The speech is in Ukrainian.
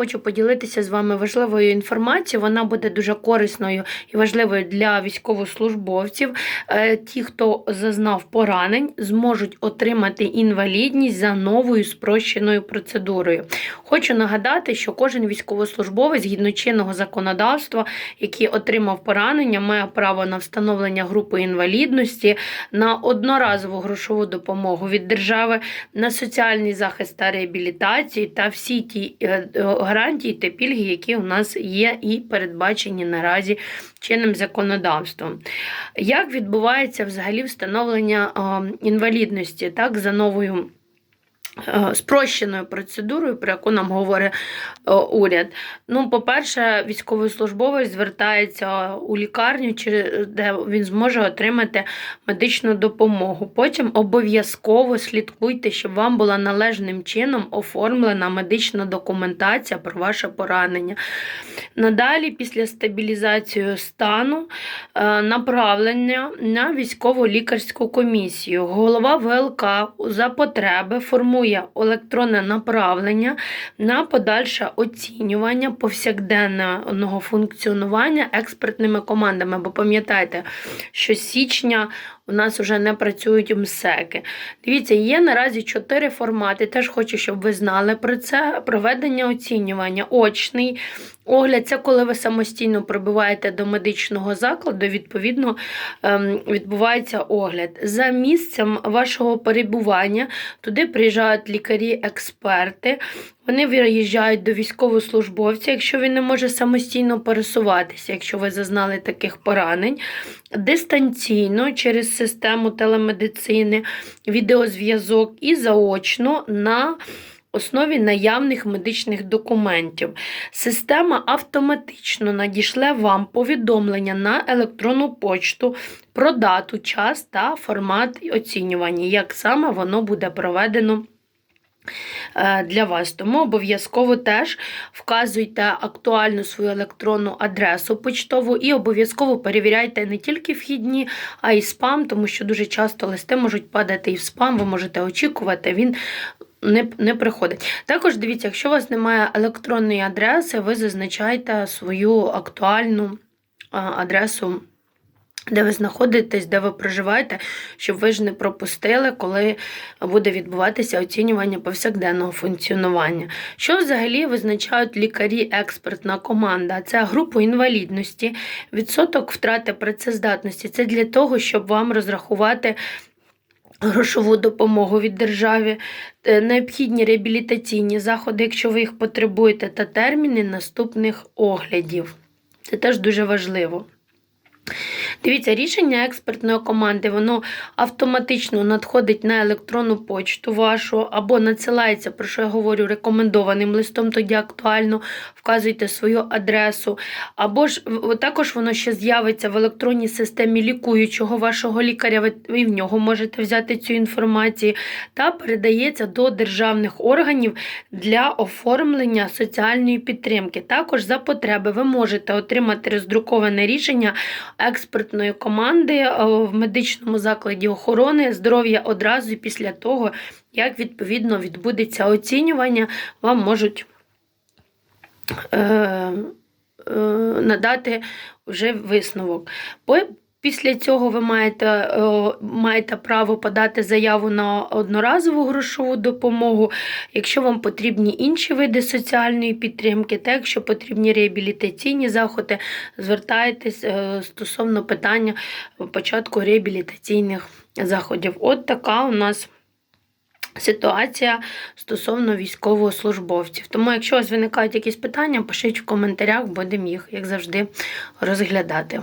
хочу поділитися з вами важливою інформацією. Вона буде дуже корисною і важливою для військовослужбовців. Е, Ті, хто зазнав поранень, зможуть отримати інвалідність за новою спрощеною процедурою. Хочу нагадати, що кожен військовослужбовець згідно чинного законодавства, який отримав поранення, має право на встановлення групи інвалідності, на одноразову грошову допомогу від держави, на соціальний захист та реабілітацію та всі ті гарантії та пільги, які у нас є і передбачені наразі чинним законодавством. Як відбувається взагалі встановлення е, інвалідності так, за новою? Е, Спрощеною процедурою, про яку нам говорить е, уряд. Ну, по-перше, військовослужбовець звертається у лікарню, де він зможе отримати медичну допомогу. Потім обов'язково слідкуйте, щоб вам була належним чином оформлена медична документація про ваше поранення. Надалі, після стабілізації стану, е, направлення на військово-лікарську комісію. Голова ВЛК за потреби формує електронне направлення на подальше оцінювання повсякденного функціонування експертними командами. Бо пам'ятайте, що січня у нас вже не працюють МСЕКи. Дивіться, є наразі чотири формати. Теж хочу, щоб ви знали про це. Проведення оцінювання, очний огляд це коли ви самостійно прибуваєте до медичного закладу, відповідно ем, відбувається огляд. За місцем вашого перебування туди приїжджають лікарі-експерти. Вони виїжджають до військовослужбовця, якщо він не може самостійно пересуватися, якщо ви зазнали таких поранень, дистанційно через систему телемедицини, відеозв'язок і заочно на основі наявних медичних документів. Система автоматично надішле вам повідомлення на електронну почту про дату, час та формат оцінювання, як саме воно буде проведено. Е, Для вас, тому обов'язково теж вказуйте актуальну свою електронну адресу почтову і обов'язково перевіряйте не тільки вхідні, а й спам, тому що дуже часто листи можуть падати і в спам, ви можете очікувати, він не, не приходить. Також дивіться, якщо у вас немає електронної адреси, ви зазначаєте свою актуальну адресу. Де ви знаходитесь, де ви проживаєте, щоб ви ж не пропустили, коли буде відбуватися оцінювання повсякденного функціонування. Що взагалі визначають лікарі, експертна команда? Це групу інвалідності, відсоток втрати працездатності. Це для того, щоб вам розрахувати грошову допомогу від держави, е, необхідні реабілітаційні заходи, якщо ви їх потребуєте, та терміни наступних оглядів. Це теж дуже важливо. Дивіться, рішення експертної команди, воно автоматично надходить на електронну почту вашу або надсилається, про що я говорю, рекомендованим листом, тоді актуально вказуйте свою адресу. Або ж також воно ще з'явиться в електронній системі лікуючого вашого лікаря, ви в нього можете взяти цю інформацію, та передається до державних органів для оформлення соціальної підтримки. Також за потреби ви можете отримати роздруковане рішення експертної команди е, в медичному закладі охорони здоров'я одразу після того, як відповідно відбудеться оцінювання, вам можуть е, е, надати вже висновок. Після цього ви маєте, е, маєте право подати заяву на одноразову грошову допомогу, якщо вам потрібні інші види соціальної підтримки, та якщо потрібні реабілітаційні заходи, звертайтесь е, стосовно питання початку реабілітаційних заходів. От така у нас. Ситуація стосовно військовослужбовців. Тому, якщо у вас виникають якісь питання, пишіть в коментарях, будемо їх, як завжди, розглядати.